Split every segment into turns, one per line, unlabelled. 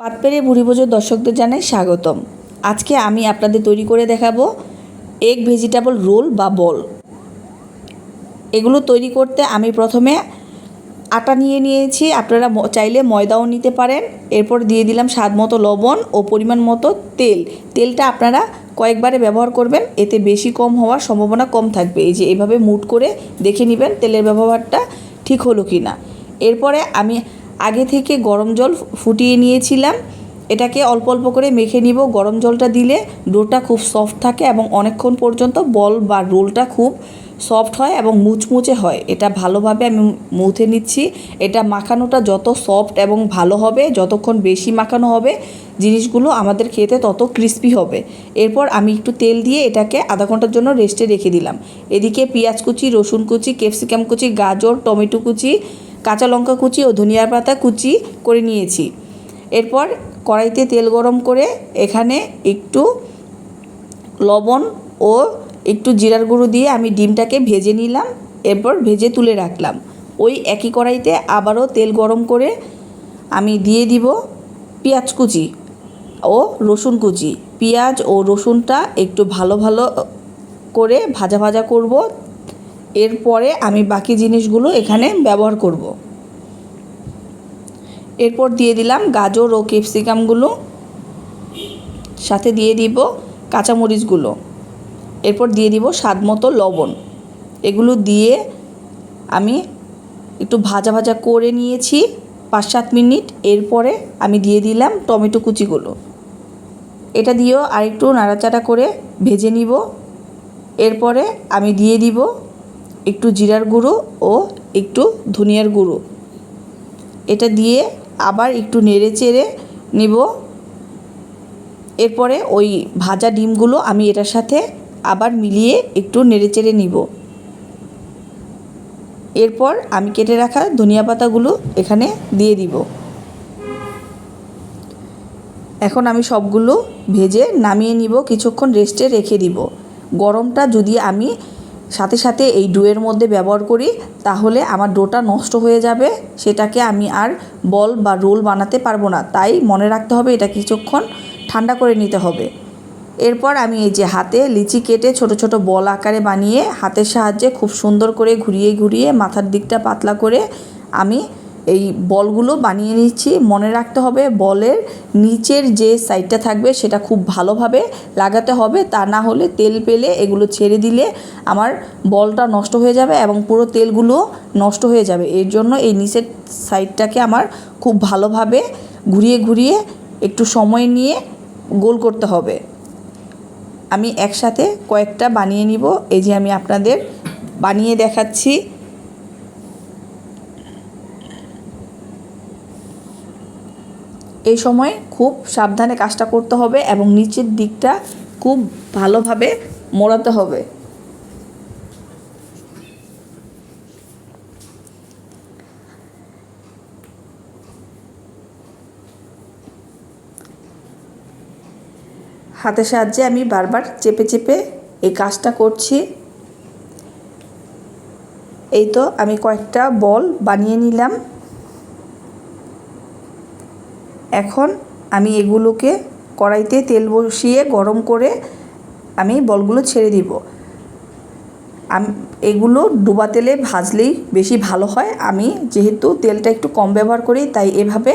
পাতপেরে বুড়ি বোঝোর দর্শকদের জানাই স্বাগতম। আজকে আমি আপনাদের তৈরি করে দেখাবো এগ ভেজিটেবল রোল বা বল এগুলো তৈরি করতে আমি প্রথমে আটা নিয়ে নিয়েছি, আপনারা চাইলে ময়দাও নিতে পারেন। এরপর দিয়ে দিলাম স্বাদ মতো লবণ ও পরিমাণ মতো তেল। তেলটা আপনারা কয়েকবারে ব্যবহার করবেন, এতে বেশি কম হওয়ার সম্ভাবনা কম থাকবে। এই যে এভাবে মুট করে দেখে নেবেন তেলের ব্যবহারটা ঠিক হলো কি না এরপরে আমি আগে থেকে গরম জল ফুটিয়ে নিয়েছিলাম। এটাকে অল্প অল্প করে মেখে নিব। গরম জলটা দিলে ডোটা খুব সফট থাকে এবং অনেকক্ষণ পর্যন্ত বল বা রোলটা খুব সফট হয় এবং মুচমুচে হয়। এটা ভালোভাবে আমি মুথে নিচ্ছি। এটা মাখানোটা যত সফট এবং ভালো হবে, যতক্ষণ বেশি মাখানো হবে, জিনিসগুলো আমাদের খেতে তত ক্রিস্পি হবে। এরপর আমি একটু তেল দিয়ে এটাকে আধা ঘণ্টার জন্য রেস্টে রেখে দিলাম। এদিকে পেঁয়াজ কুচি, রসুন কুচি ক্যাপসিকাম কুচি, গাজর, টমেটো কুচি কাঁচা লঙ্কা কুচি ও ধনিয়ার পাতা কুচি করে নিয়েছি। এরপর কড়াইতে তেল গরম করে এখানে একটু লবণ ও একটু জিরার গুঁড়ো দিয়ে আমি ডিমটাকে ভেজে নিলাম, এরপর ভেজে তুলে রাখলাম। ওই একই কড়াইতে আবারও তেল গরম করে আমি দিয়ে দিব পেঁয়াজ কুচি ও রসুন কুচি। পেঁয়াজ ও রসুনটা একটু ভালো ভালো করে ভাজা ভাজা করব, এরপরে আমি বাকি জিনিসগুলো এখানে ব্যবহার করব। এরপর দিয়ে দিলাম গাজর ও ক্যাপসিকামগুলো। সাথে দিয়ে দিব কাঁচামরিচগুলো। এরপর দিয়ে দিব স্বাদ মতো লবণ। এগুলো দিয়ে আমি একটু ভাজা ভাজা করে নিয়েছি পাঁচ সাত মিনিট। এরপরে আমি দিয়ে দিলাম টমেটো কুচিগুলো। এটা দিয়েও আরেকটু নাড়াচাড়া করে ভেজে নিব। এরপরে আমি দিয়ে দিব একটু জিরার গুঁড়ো ও একটু ধনিয়ার গুঁড়ো। এটা দিয়ে আবার একটু নেড়ে চেড়ে নিব। এরপরে ওই ভাজা ডিমগুলো আমি এটার সাথে আবার মিলিয়ে একটু নেড়ে চেড়ে নিব। এরপর আমি কেটে রাখা ধনিয়া পাতাগুলো এখানে দিয়ে দিব। এখন আমি সবগুলো ভেজে নামিয়ে নিব, কিছুক্ষণ রেস্টে রেখে দিব। গরমটা যদি আমি সাথে সাথে এই ডোয়ের মধ্যে ব্যবহার করি, তাহলে আমার ডোটা নষ্ট হয়ে যাবে, সেটাকে আমি আর বল বা রোল বানাতে পারব না। তাই মনে রাখতে হবে এটা কিছুক্ষণ ঠান্ডা করে নিতে হবে। এরপর আমি এই যে হাতে লিচি কেটে ছোট ছোট বল আকারে বানিয়ে হাতের সাহায্যে খুব সুন্দর করে ঘুরিয়ে ঘুরিয়ে মাথার দিকটা পাতলা করে আমি এই বলগুলো বানিয়ে নিচ্ছি। মনে রাখতে হবে বলের নিচের যে সাইডটা থাকবে সেটা খুব ভালোভাবে লাগাতে হবে। তা না হলে তেল পেলে এগুলো ছেড়ে দিলে আমার বলটা নষ্ট হয়ে যাবে এবং পুরো তেলগুলো নষ্ট হয়ে যাবে। এর জন্য এই নিচের সাইডটাকে আমার খুব ভালোভাবে ঘুরিয়ে ঘুরিয়ে একটু সময় নিয়ে গোল করতে হবে। আমি একসাথে কয়েকটা বানিয়ে নিব। এই যে আমি আপনাদের বানিয়ে দেখাচ্ছি। এই সময় খুব সাবধানে কাজটা করতে হবে এবং নিচের দিকটা খুব ভালোভাবে মোড়াতে হবে। হাতের সাহায্যে আমি বারবার চেপে চেপে এই কাজটা করছি। এই তো আমি কয়েকটা বল বানিয়ে নিলাম। এখন আমি এগুলোকে কড়াইতে তেল বসিয়ে গরম করে আমি বলগুলো ছেড়ে দিব। আম, এগুলো ডুবা তেলে ভাজলেই বেশি ভালো হয়। আমি যেহেতু তেলটা একটু কম ব্যবহার করি, তাই এভাবে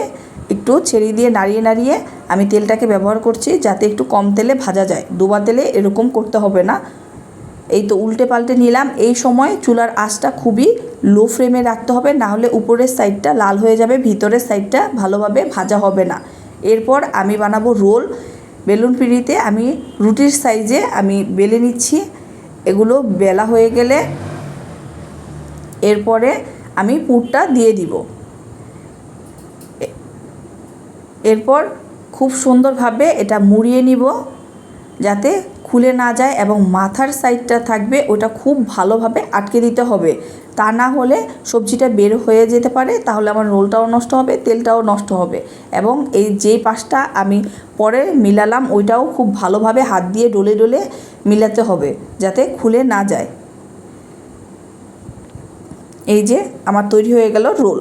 একটু ছেড়ে দিয়ে নাড়িয়ে নাড়িয়ে আমি তেলটাকে ব্যবহার করছি যাতে একটু কম তেলে ভাজা যায়। ডুবা তেলে এরকম করতে হবে না। এই তো উল্টে পাল্টে নিলাম। এই সময় চুলার আঁচটা খুবই লো ফ্লেমে রাখতে হবে, না হলে উপরের সাইডটা লাল হয়ে যাবে, ভিতরের সাইডটা ভালোভাবে ভাজা হবে না। এরপর আমি বানাবো রোল। বেলুন পিঁড়িতে আমি রুটির সাইজে আমি বেলে নিচ্ছি। এগুলো বেলা হয়ে গেলে এরপরে আমি পুরটা দিয়ে দিব। এরপর খুব সুন্দরভাবে এটা মুড়িয়ে নিব, যাতে খুলে না যায় এবং মাথার সাইডটা থাকবে, ওটা খুব ভালোভাবে আটকে দিতে হবে। তা না হলে সবজিটা বের হয়ে যেতে পারে, তাহলে আমার রোলটাও নষ্ট হবে, তেলটাও নষ্ট হবে। এবং এই যে পাশটা আমি পরে মিলালাম, ওইটাও খুব ভালোভাবে হাত দিয়ে ডলে ডলে মিলাতে হবে, যাতে খুলে না যায়। এই যে আমার তৈরি হয়ে গেল রোল।